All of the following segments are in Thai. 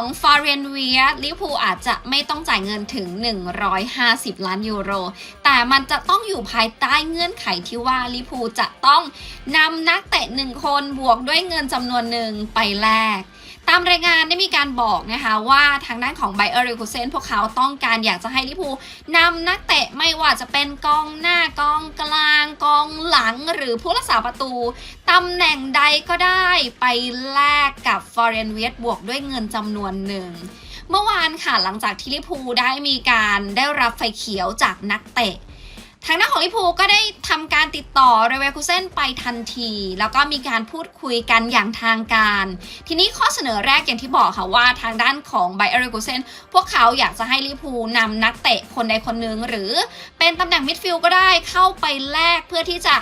ของฟาเรนเวียลิพูอาจจะไม่ต้องจ่ายเงินถึง 150 ล้านยูโร แต่มันจะต้องอยู่ภายใต้เงื่อนไขที่ว่าลิพูจะต้องนำนักเตะหนึ่งคนบวกด้วยเงินจำนวนหนึ่งไปแลก ตามรายงานได้มีการบอกนะคะว่าทางด้านของไบเออร์เรคูเซนพวกเขาต้องการอยากจะให้ลิพูนำนักเตะไม่ว่าจะเป็นกองหน้ากองกลางกองหลังหรือผู้รักษาประตูตำแหน่งใดก็ได้ไปแลกกับฟอร์เรนเวียบวกด้วยเงินจำนวนหนึ่งเมื่อวานค่ะหลังจากที่ลิพูได้มีการได้รับไฟเขียวจากนักเตะ ทางด้านของลิพูก็ได้ทำการติดต่อเรเวคูเซนไปทันที แล้วก็มีการพูดคุยกันอย่างทางการ ทีนี้ข้อเสนอแรกอย่างที่บอกค่ะว่าทางด้านของไบเออร์เรคูเซนพวกเขาอยากจะให้ลิพูลนำนักเตะคนใดคนหนึ่งหรือเป็นตำแหน่งมิดฟิลด์ก็ได้เข้าไปแลกเพื่อที่จะ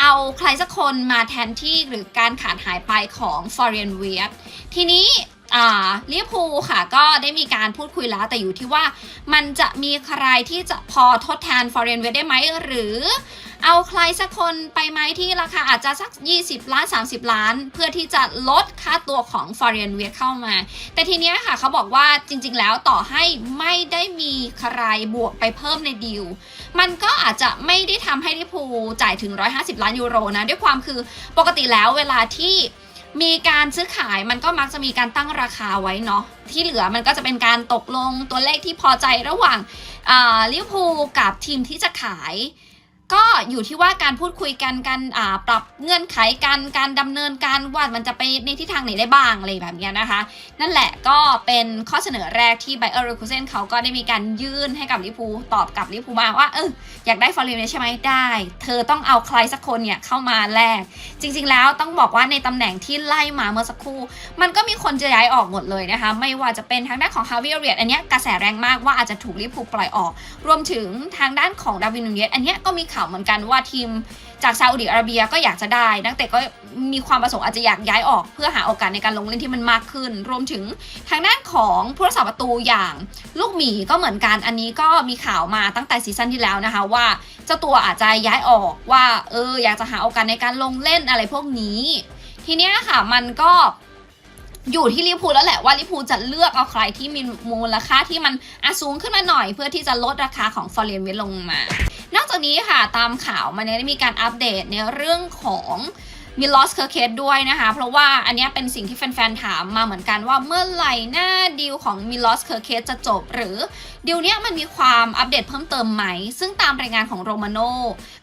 เอาใครสักคนมาแทนที่หรือการขาดหายไปของฟอร์เรนเวียทีนี้ ลิเวอร์พูลค่ะ ก็ได้มีการพูดคุยแล้วแต่อยู่ที่ว่ามันจะมีใครที่จะพอทดแทนฟอร์เรนเวียได้ไหมหรือเอาใครสักคนไปไหมที่ราคาอาจจะสัก 20 ล้าน 30 ล้าน เพื่อที่จะลดค่าตัวของฟอร์เรนเวียเข้ามา แต่ทีเนี้ยค่ะเขาบอกว่าจริงๆแล้วต่อให้ไม่ได้มีใครบวกไปเพิ่มในดีล มันก็อาจจะไม่ได้ทำให้ลิเวอร์พูลจ่ายถึง 150 ล้านยูโรนะ ด้วยความคือปกติแล้วเวลาที่ มีการซื้อขายมันก็มักจะมีการตั้งราคาไว้เนาะที่เหลือมันก็จะเป็นการตกลงตัวเลขที่พอใจระหว่างลิเวอร์พูลกับทีมที่จะขาย ก็อยู่ที่ว่าการพูดคุยกันการปรับเงื่อนไขกันการดำเนินการว่ามันจะไปในทิศทางไหนได้บ้างอะไรแบบนี้นะคะ นั่นแหละก็เป็นข้อเสนอแรกที่ไบเออร์เรคูเซนเขาก็ได้มีการยื่นให้กับลิพูตอบกับลิพูมาว่าเอออยากได้ฟอร์เรนใช่ไหมได้ เธอต้องเอาใครสักคนเนี่ยเข้ามาแลกจริง ๆ แล้วต้องบอกว่าในตำแหน่งที่ไล่มาเมื่อสักครู่ มันก็มีคนจะย้ายออกหมดเลยนะคะ ไม่ว่าจะเป็นทางด้านของฮาวิเอเรียอันเนี้ยกระแสแรงมากว่าอาจจะถูกลิพูปล่อยออก รวมถึงทางด้านของดาวินนูเยสอันเนี้ยก็มีข่าวเหมือนกันว่าทีมจากซาอุดิอาระเบียก็อยากจะได้นักเตะก็มีความประสงค์อาจจะอยากย้ายออกเพื่อหาโอกาสในการลงเล่นที่มันมากขึ้น รวมถึงทางด้านของผู้รักษาประตูอย่างลูกหมีก็เหมือนกันอันนี้ก็มีข่าวมาตั้งแต่ซีซั่นที่แล้วนะคะว่าเจ้าตัวอาจจะย้ายออกว่าเอออยากจะหาโอกาสในการลงเล่นอะไรพวกนี้ ทีเนี้ยค่ะมันก็อยู่ที่ลิพูแล้วแหละว่าลิพูจะเลือกเอาใครที่มีมูลค่าที่มันอสูงขึ้นมาหน่อยเพื่อที่จะลดราคาของฟอร์เรนเวลงมา นอกจากนี้ค่ะตามข่าวมันได้มีการอัปเดตในเรื่องของมิลอสเคอร์เคสด้วยนะคะ เพราะว่าอันนี้เป็นสิ่งที่แฟนๆถามมาเหมือนกันว่าเมื่อไหร่หน้าดีลของมิลอสเคอร์เคสจะจบ หรือดีลเนี้ยมันมีความอัปเดตเพิ่มเติมไหม ซึ่งตามรายงานของโรมาโน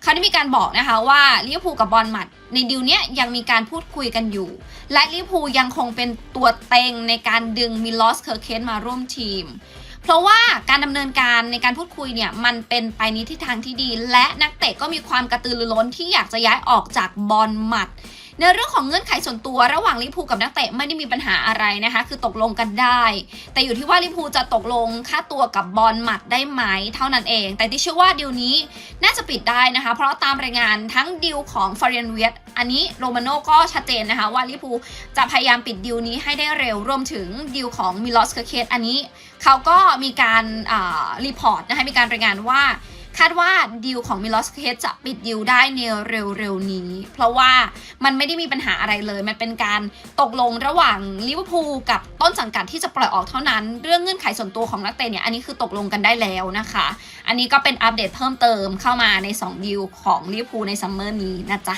เขาได้มีการบอกนะคะว่าลิเวอร์พูลกับบอลมัดในดีลเนี้ยยังมีการพูดคุยกันอยู่ และลิเวอร์พูลยังคงเป็นตัวเต็งในการดึงมิลอสเคอร์เคสมาร่วมทีม เพราะว่าการดำเนินการในการพูดคุยเนี่ยมันเป็นไปในทิศทางที่ดี และนักเตะก็มีความกระตือรือร้นที่อยากจะย้ายออกจากบอลหมัดในเรื่องของเงื่อนไขส่วนตัวระหว่างลิพูกับนักเตะไม่ได้มีปัญหาอะไรนะคะ คือตกลงกันได้ แต่อยู่ที่ว่าลิพูจะตกลงค่าตัวกับบอลหมัดได้ไหมเท่านั้นเอง แต่ที่เชื่อว่าดีลนี้น่าจะปิดได้นะคะ เพราะตามรายงานทั้งดีลของฟาเรนเวียต อันนี้โรมาโน่ก็ชัดเจนนะคะว่าลิเวอร์พูลจะพยายามปิดดีลนี้ให้ได้เร็วรวมถึงดีลของมิลอสเคเคสอันนี้เขาก็มีการรีพอร์ตนะคะมีการรายงานว่าคาดว่าดีลของมิลอสเคสจะปิดดีลได้ในเร็วๆนี้ เพราะว่ามันไม่ได้มีปัญหาอะไรเลย มันเป็นการตกลงระหว่างลิเวอร์พูลกับต้นสังกัดที่จะปล่อยออกเท่านั้น เรื่องเงื่อนไขส่วนตัวของนักเตะเนี่ย อันนี้คือตกลงกันได้แล้วนะคะ อันนี้ก็เป็นอัปเดตเพิ่มเติมเข้ามาใน 2ดีลของลิเวอร์พูลในซัมเมอร์นี้นะจ๊ะ